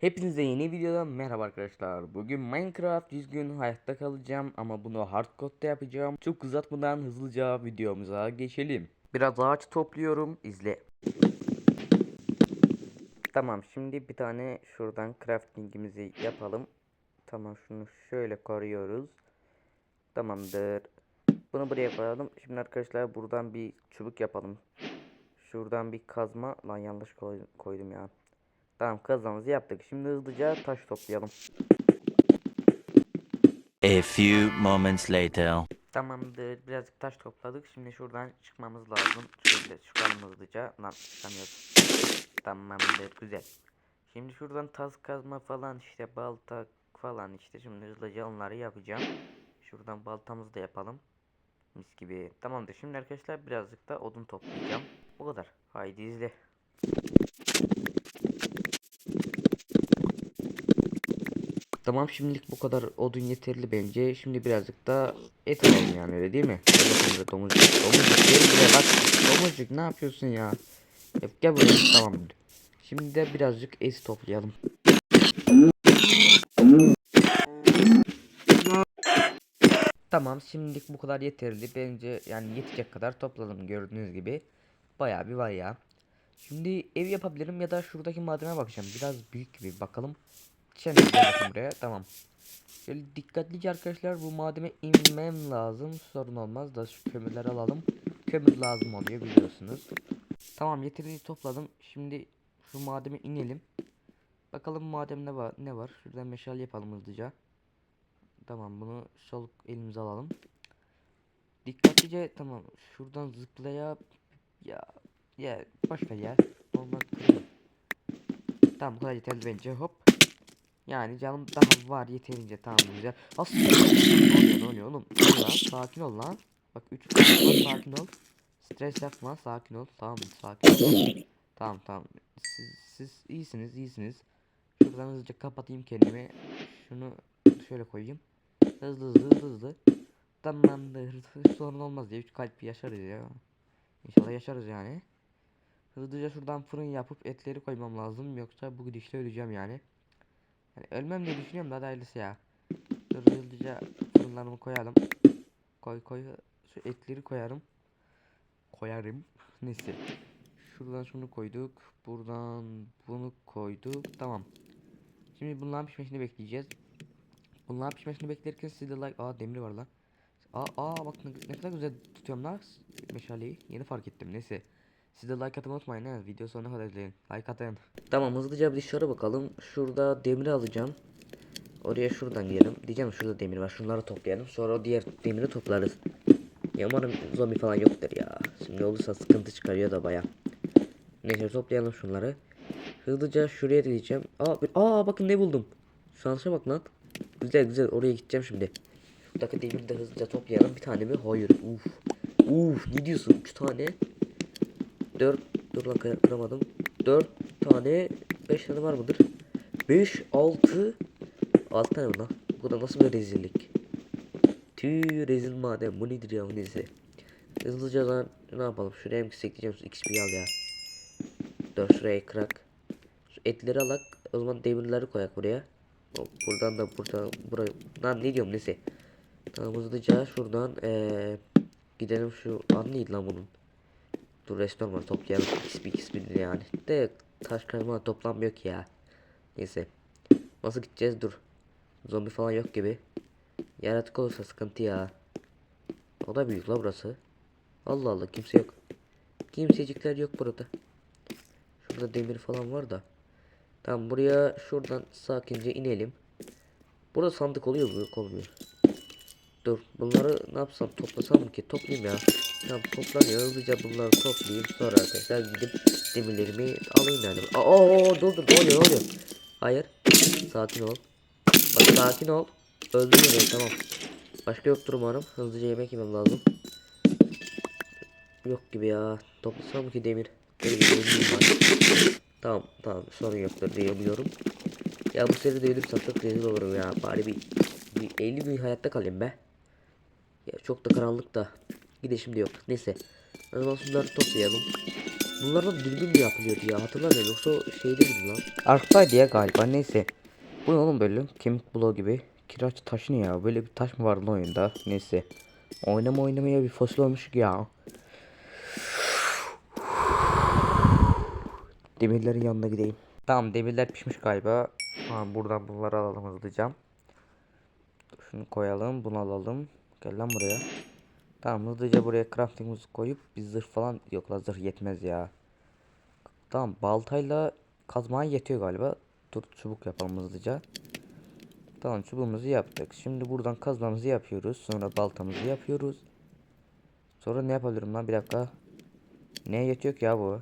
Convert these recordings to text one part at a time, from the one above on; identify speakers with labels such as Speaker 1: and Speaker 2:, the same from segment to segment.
Speaker 1: Hepinize yeni videodan merhaba arkadaşlar. Bugün Minecraft 100 gün hayatta kalacağım ama bunu hardcode'da yapacağım. Çok uzatmadan hızlıca videomuza geçelim. Biraz ağaç topluyorum. izle. Tamam şimdi bir tane şuradan craftingimizi yapalım. Tamam şunu şöyle koruyoruz. Tamamdır. Bunu buraya koyalım. Şimdi arkadaşlar buradan bir çubuk yapalım. Şuradan bir kazma. Lan yanlış koy- koydum ya. Tamam kazmamızı yaptık. Şimdi hızlıca taş toplayalım.
Speaker 2: A few moments later.
Speaker 1: Tamamdır. Birazcık taş topladık. Şimdi şuradan çıkmamız lazım. Şöyle çıkalım hızlıca. Lan çıkamıyoruz. Tamamdır. Güzel. Şimdi şuradan tas kazma falan işte balta falan işte şimdi hızlıca onları yapacağım. Şuradan baltamızı da yapalım. Mis gibi. Tamamdır. Şimdi arkadaşlar birazcık da odun toplayacağım. Bu kadar. Haydi izle. Tamam şimdilik bu kadar odun yeterli bence. Şimdi birazcık da et alalım yani öyle değil mi? Buraya domuzcuk. Domuzcuk gel bak. Domuzcuk ne yapıyorsun ya? Gel buraya tamamdır. Şimdi de birazcık et toplayalım. Tamam şimdilik bu kadar yeterli. Bence yani yetecek kadar topladım gördüğünüz gibi. Bayağı bir var ya. Şimdi ev yapabilirim ya da şuradaki madene bakacağım. Biraz büyük gibi bakalım. Bakın buraya tamam. Şöyle dikkatlice arkadaşlar bu madene inmem lazım. Sorun olmaz da şu kömürleri alalım. Kömür lazım oluyor biliyorsunuz. Tamam yeterince topladım. Şimdi şu mademe inelim. Bakalım mademde var ne var. Şuradan meşale yapalım hızlıca. Tamam bunu soluk elimize alalım. Dikkatlice tamam şuradan zıplaya ya ya boş ver ya. Kırıyor. Tamam bu yeterli bence hop. Yani canım daha var yeterince tamam güzel. Aslında ne oluyor ne oluyor oğlum? Lan, sakin ol lan. Bak 3 sakin ol. Stres yapma sakin ol. Tamam sakin ol. Tamam tamam. Siz, siz iyisiniz iyisiniz. Şuradan hızlıca kapatayım kendimi. Şunu şöyle koyayım. Hızlı hızlı hızlı hızlı. Tamamdır. Sorun olmaz diye 3 kalp yaşarız ya. İnşallah yaşarız yani. Hızlıca şuradan fırın yapıp etleri koymam lazım. Yoksa bu gidişle öleceğim yani. Yani ölmem diye düşünüyorum da hayırlısı ya. Dur hızlıca fırınlarımı koyalım. Koy koy. Şu etleri koyarım. Koyarım. Neyse. Şuradan şunu koyduk. Buradan bunu koyduk. Tamam. Şimdi bunların pişmesini bekleyeceğiz. Bunların pişmesini beklerken siz de like... Aa demir var lan. Aa, aa bak ne, ne kadar güzel tutuyorum lan meşaleyi. Yeni fark ettim. Neyse. Siz de like atmayı unutmayın ha. Video sonuna kadar izleyin. Like atın. Tamam hızlıca bir dışarı bakalım. Şurada demiri alacağım. Oraya şuradan girelim. Diyeceğim şurada demir var. Şunları toplayalım. Sonra o diğer demiri toplarız. Ya umarım zombi falan yoktur ya. Şimdi olursa sıkıntı çıkarıyor da baya. Neyse toplayalım şunları. Hızlıca şuraya gideceğim. Aa, bir- aa bakın ne buldum. Şansa bak lan. Güzel güzel oraya gideceğim şimdi. Şuradaki demiri de hızlıca toplayalım. Bir tane mi? Hayır. Uf. Uf ne diyorsun? 3 tane. 4 dur lan kır- kıramadım. 4 tane 5 tane var mıdır? 5 6 6 tane mi lan? Bu kadar nasıl bir rezillik? Tüh rezil madem bu nedir ya bu neyse. Hızlıca lan ne yapalım şuraya mı gitsek XP al ya. Dur şuraya kırak. Şu etleri alak o zaman demirleri koyak buraya. Buradan da buradan buraya lan ne diyorum neyse. Tamam hızlıca şuradan eee gidelim şu an neydi lan bunun. Dur restoran var toplayalım. XP XP yani. De taş kazma toplanmıyor ki ya. Neyse. Nasıl gideceğiz dur. Zombi falan yok gibi. Yaratık olursa sıkıntı ya. O da büyük la burası. Allah Allah kimse yok. Kimsecikler yok burada. Şurada demir falan var da. Tamam buraya şuradan sakince inelim. Burada sandık oluyor mu? Yok olmuyor. Dur bunları ne yapsam toplasam mı ki? Toplayayım ya. Tamam toplanıyor. Hızlıca bunları toplayayım. Sonra arkadaşlar gidip demirlerimi alayım yani. Aa dur dur oluyor oluyor? Hayır. Sakin ol. Bak sakin ol. Öldürme beni tamam. Başka yoktur umarım. Hızlıca yemek yemem lazım. Yok gibi ya. Toplasam ki demir. Var. Tamam tamam sorun yoktur diye umuyorum. Ya bu seride ölürsem çok rezil olurum ya. Bari bir, bir 50 gün hayatta kalayım be. Ya çok da karanlık da. Gide şimdi yok. Neyse. O zaman şunları toplayalım. Bunlardan dürbün mü yapılıyordu ya hatırlamıyorum yoksa şeyde miydi lan? Ark'taydı ya galiba neyse. Bu ne oğlum böyle kemik bloğu gibi. Kiraç taşı ne ya böyle bir taş mı vardı oyunda neyse. Oynama oynamaya bir fosil olmuş ya. Demirlerin yanına gideyim. Tamam demirler pişmiş galiba. Ha, buradan bunları alalım hızlıca. Şunu koyalım bunu alalım. Gel lan buraya. Tamam hızlıca buraya crafting'imizi koyup bir zırh falan yok la zırh yetmez ya. Tamam baltayla kazmaya yetiyor galiba. Dur çubuk yapalım hızlıca. Tamam çubuğumuzu yaptık. Şimdi buradan kazmamızı yapıyoruz. Sonra baltamızı yapıyoruz. Sonra ne yapabilirim lan bir dakika. Neye yetiyor ki ya bu?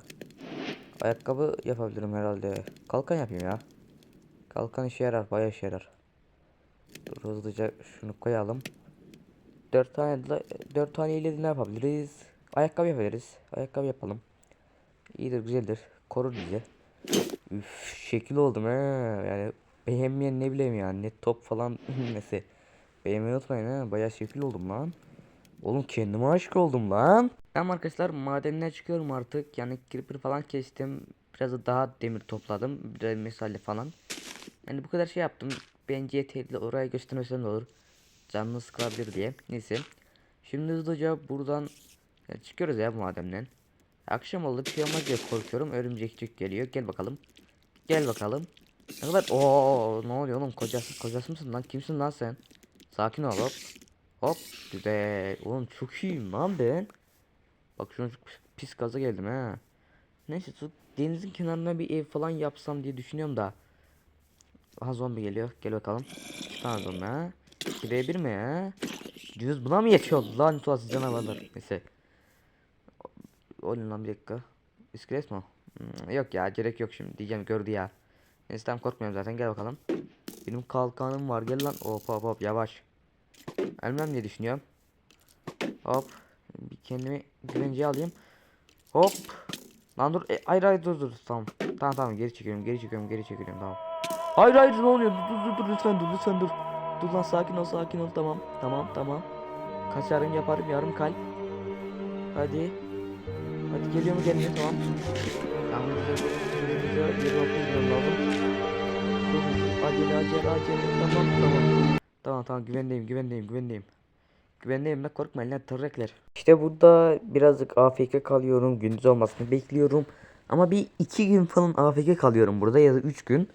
Speaker 1: Ayakkabı yapabilirim herhalde. Kalkan yapayım ya. Kalkan işe yarar bayağı işe yarar. Dur hızlıca şunu koyalım. 4 tane de 4 tane ile ne yapabiliriz? Ayakkabı yapabiliriz. Ayakkabı yapalım. İyidir güzeldir. Korur bizi. Üf şekil oldum he. Yani beğenmeyen ne bileyim yani. Ne top falan neyse. Beğenmeyi unutmayın ha. Bayağı şekil oldum lan. Oğlum kendime aşık oldum lan. Tamam arkadaşlar madenine çıkıyorum artık. Yani creeper falan kestim. Biraz da daha demir topladım. Biraz mesale falan. Yani bu kadar şey yaptım. Bence yeterli. Oraya göstermesem de olur. Canını sıkılabilir diye. Neyse. Şimdi hızlıca buradan ya çıkıyoruz ya bu mademden. Akşam oldu bir diye korkuyorum. Örümcekçik geliyor. Gel bakalım. Gel bakalım. Ne kadar Oo ne oluyor oğlum kocası kocası mısın lan kimsin lan sen? Sakin ol hop. Hop güzel. Oğlum çok iyiyim lan ben. Bak çok pis gaza geldim ha. Neyse şu denizin kenarına bir ev falan yapsam diye düşünüyorum da. Aha zombi geliyor. Gel bakalım. Tamam zombi ha. 2v1 mi ha? Düz buna mı yetiyor lan tuhaf canavarlar. Neyse. Oğlum lan bir dakika. İskelet mi? Hmm, yok ya gerek yok şimdi diyeceğim gördü ya. Neyse tamam korkmuyorum zaten gel bakalım. Benim kalkanım var gel lan. Hop hop hop yavaş. Ölmem diye düşünüyorum. Hop. Bir kendimi güvenceye alayım. Hop. Lan dur. E, hayır hayır dur dur. Tamam. Tamam tamam geri çekiyorum geri çekiyorum geri çekiyorum tamam. Hayır hayır ne oluyor? Dur dur dur lütfen dur lütfen dur. Dur lan sakin ol sakin ol tamam. Tamam tamam. Kaçarım yaparım yarım kalp. Hadi. Hadi geliyor mu gelmiyor tamam. Tamam hızlı hızlı yeri okuyacağım lazım. Çok hızlı. Acele acele acele tamam tamam. Tamam tamam güvendeyim güvendeyim güvendeyim. Güvendeyim de korkmayın lan tırrekler. İşte burada birazcık AFK kalıyorum. Gündüz olmasını bekliyorum. Ama bir iki gün falan AFK kalıyorum burada ya da üç gün.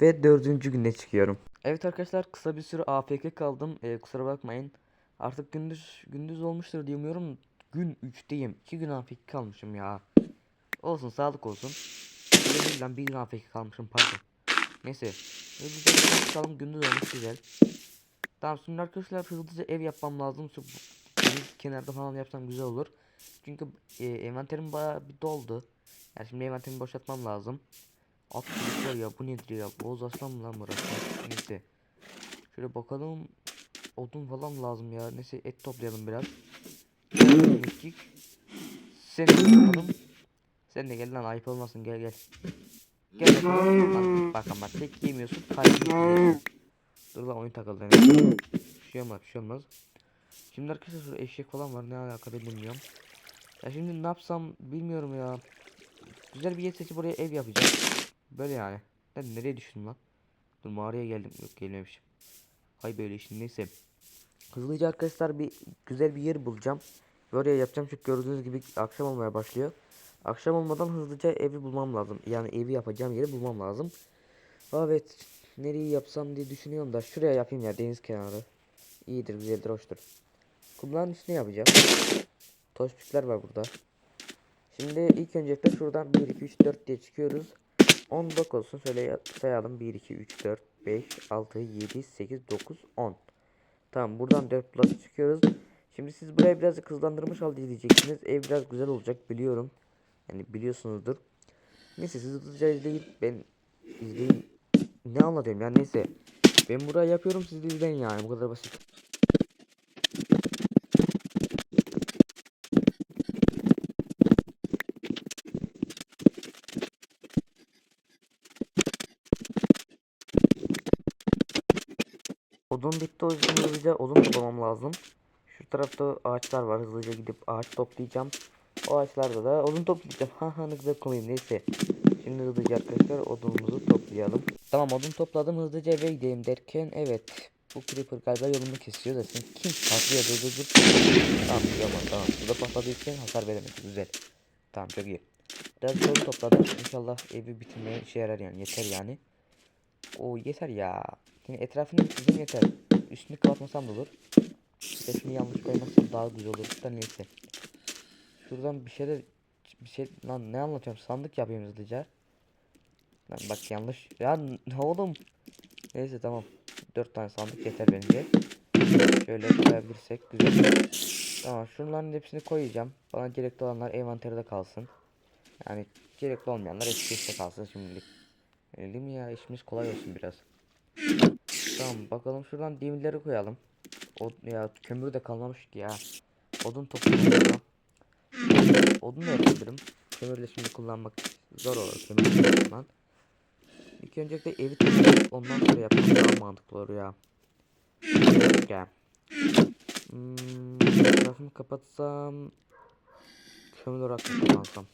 Speaker 1: Ve dördüncü günde çıkıyorum. Evet arkadaşlar kısa bir süre AFK kaldım. Ee, kusura bakmayın. Artık gündüz gündüz olmuştur diye umuyorum. Gün 3'teyim. 2 gün AFK kalmışım ya. Olsun sağlık olsun. Gün lan bir gün AFK kalmışım pardon. Neyse. Hızlıca çıkalım gündüz olmuş güzel. Tamam şimdi arkadaşlar hızlıca ev yapmam lazım. Şu kenarda falan yapsam güzel olur. Çünkü e, envanterim bayağı bir doldu. Yani şimdi envanterimi boşaltmam lazım. At ya bu nedir ya? Boğaz aslan mı lan burası? Neyse. Şöyle bakalım. Odun falan lazım ya. Neyse et toplayalım biraz. Sen de bakalım. Sen de gel lan ayıp olmasın gel gel. Gel bakalım. Bak ama tek yemiyorsun. Dur lan oyun takıldı. Yani. Bir şey olmaz bir şey olmaz. Şimdi arkadaşlar şurada eşek falan var ne alaka bilmiyorum. Ya şimdi ne yapsam bilmiyorum ya. Güzel bir yer seçip buraya ev yapacağım. Böyle yani. Ben nereye düştüm lan? Dur mağaraya geldim. Yok gelmemişim. Hay böyle işin neyse. Hızlıca arkadaşlar bir güzel bir yer bulacağım. Oraya yapacağım çünkü gördüğünüz gibi akşam olmaya başlıyor. Akşam olmadan hızlıca evi bulmam lazım. Yani evi yapacağım yeri bulmam lazım. Evet. Nereyi yapsam diye düşünüyorum da şuraya yapayım ya deniz kenarı. İyidir güzeldir hoştur. Kumların üstüne yapacağım. Tospikler var burada. Şimdi ilk öncelikle şuradan 1 2 3 4 diye çıkıyoruz. 10 blok olsun şöyle ya- sayalım 1 2 3 4 5 6 7 8 9 10. Tamam buradan 4 blok çıkıyoruz. Şimdi siz buraya birazcık hızlandırmış halde izleyeceksiniz. Ev biraz güzel olacak biliyorum. Yani biliyorsunuzdur. Neyse siz hızlıca izleyin. Ben izleyin. Ne anlatıyorum ya neyse. Ben buraya yapıyorum siz de izleyin yani bu kadar basit. Odun bitti o yüzden hızlıca odun toplamam lazım. Şu tarafta ağaçlar var hızlıca gidip ağaç toplayacağım. O ağaçlarda da odun toplayacağım. Ha ha ne güzel koyayım neyse. Şimdi hızlıca arkadaşlar odunumuzu toplayalım. Tamam odun topladım hızlıca eve gideyim derken evet. Bu creeper galiba yolumu kesiyor da sen kim patlıyor dur dur dur. Tamam tamam tamam. Bu da patladığı için hasar veremedi güzel. Tamam çok iyi. Biraz odun topladım. İnşallah evi bitirmeye işe yarar yani yeter yani. O yeter ya. Yine etrafını bitirdim yeter. Üstünü kapatmasam da olur. Şunu yanlış koymazsam daha güzel olur. Da neyse. Şuradan bir şeyler bir şey lan ne anlatıyorum sandık yapayım hızlıca. Lan bak yanlış ya ne oğlum. Neyse tamam. Dört tane sandık yeter bence. Şöyle koyabilirsek güzel. Tamam şunların hepsini koyacağım. Bana gerekli olanlar envanterde kalsın. Yani gerekli olmayanlar eski kalsın şimdilik. Öyle mi ya işimiz kolay olsun biraz. Tamam bakalım şuradan demirleri koyalım. O ya kömür de kalmamış ki ya. Odun toplayalım. Odun da yapabilirim. Kömürle şimdi kullanmak zor olur kömür falan. İlk öncelikle evi toplayıp ondan sonra yapmak daha mantıklı olur ya. Gel. Hmm, kapatsam kömür olarak kullansam?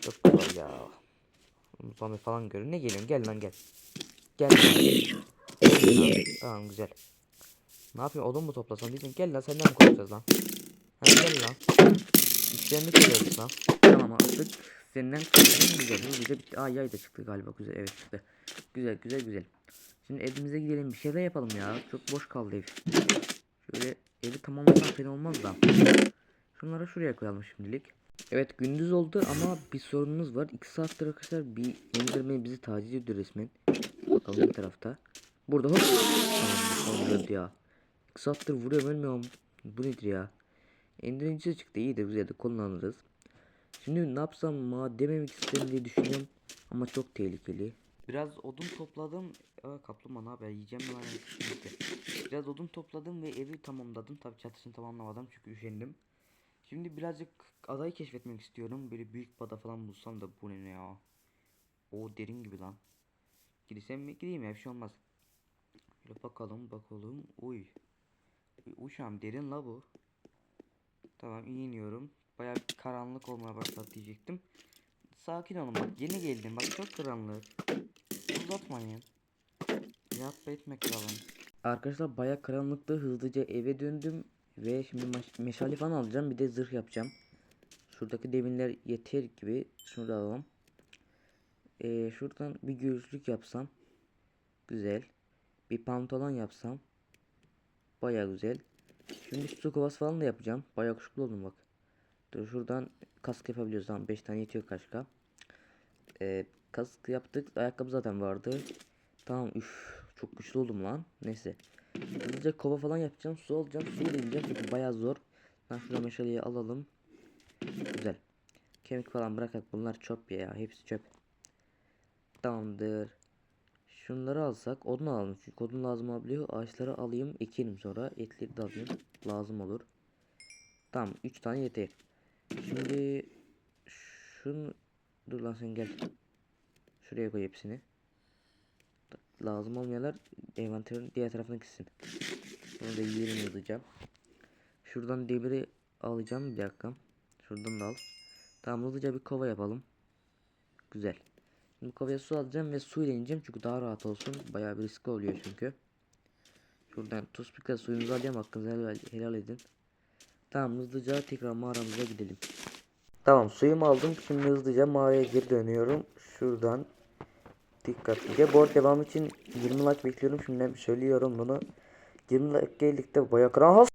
Speaker 1: Çok kolay ya. Zombi falan görün. Ne geliyorsun? Gel lan gel. Gel. Tamam güzel. Ne yapayım odun mu toplasam diyeceğim. Gel lan senden mi konuşacağız lan? Ha gel lan. İşlerini koyuyoruz lan. Tamam artık senden konuşalım güzel. Hızlıca bitti. Aa yay da çıktı galiba. Güzel evet çıktı. Güzel güzel güzel. Şimdi evimize gidelim bir şeyler yapalım ya. Çok boş kaldı ev. Şöyle evi tamamlasam fena olmaz da. Şunları şuraya koyalım şimdilik. Evet gündüz oldu ama bir sorunumuz var. 2 saattir arkadaşlar bir indirme bizi taciz ediyor resmen. Bakalım bir tarafta. Burada hop. Öldü ya. 2 saattir vuruyorum ölmüyorum. Bu nedir ya? Endirincisi çıktı iyidir güzel de kullanırız. Şimdi ne yapsam madem isterim diye düşünüyorum. Ama çok tehlikeli. Biraz odun topladım. Aa, kaplumbağa ne yiyeceğim lan? Biraz odun topladım ve evi tamamladım. Tabi çatısını tamamlamadım çünkü üşendim. Şimdi birazcık adayı keşfetmek istiyorum. Böyle büyük bir ada falan bulsam da bu ne ya? O derin gibi lan. Girsem mi? Gideyim ya bir şey olmaz. Şöyle bakalım bakalım. Uy. An derin la bu. Tamam iniyorum. Bir karanlık olmaya başladı diyecektim. Sakin olun bak yeni geldim bak çok karanlık. Uzatmayın. Yapma etmek lazım. Arkadaşlar bayağı karanlıkta hızlıca eve döndüm. Ve şimdi meşale falan alacağım bir de zırh yapacağım. Şuradaki demirler yeter gibi. Şunu da alalım. Ee, şuradan bir göğüslük yapsam. Güzel. Bir pantolon yapsam. Baya güzel. Şimdi su kovası falan da yapacağım. Baya kuşkulu oldum bak. Dur şuradan kask yapabiliyoruz. Tamam 5 tane yetiyor kaşka. Ee, kask yaptık. Ayakkabı zaten vardı. Tamam üf çok güçlü oldum lan. Neyse. Hızlıca kova falan yapacağım. Su alacağım. Su deneyeceğim çünkü baya zor. Ben şuradan meşaleyi alalım. Güzel. Kemik falan bırakak. Bunlar çöp ya. Hepsi çöp. Tamamdır. Şunları alsak odun alalım çünkü odun lazım olabiliyor. Ağaçları alayım ekelim sonra etleri de alayım lazım olur. Tamam 3 tane yeter. Şimdi şunu dur lan sen gel. Şuraya koy hepsini. Lazım olmayanlar envanterin diğer tarafına gitsin. Bunu da yiyelim hızlıca. Şuradan demiri alacağım bir dakika. Şuradan da al. Tamam hızlıca bir kova yapalım. Güzel. Şimdi kovaya su alacağım ve su ile ineceğim çünkü daha rahat olsun. Bayağı bir riskli oluyor çünkü. Şuradan tuzpikle suyumuzu alacağım hakkınızı helal, helal edin. Tamam hızlıca tekrar mağaramıza gidelim. Tamam suyumu aldım. Şimdi hızlıca mağaraya geri dönüyorum. Şuradan dikkatlice. Bu arada devam için 20 like bekliyorum. Şimdiden söylüyorum bunu. 20 like geldikte bayağı karanlık.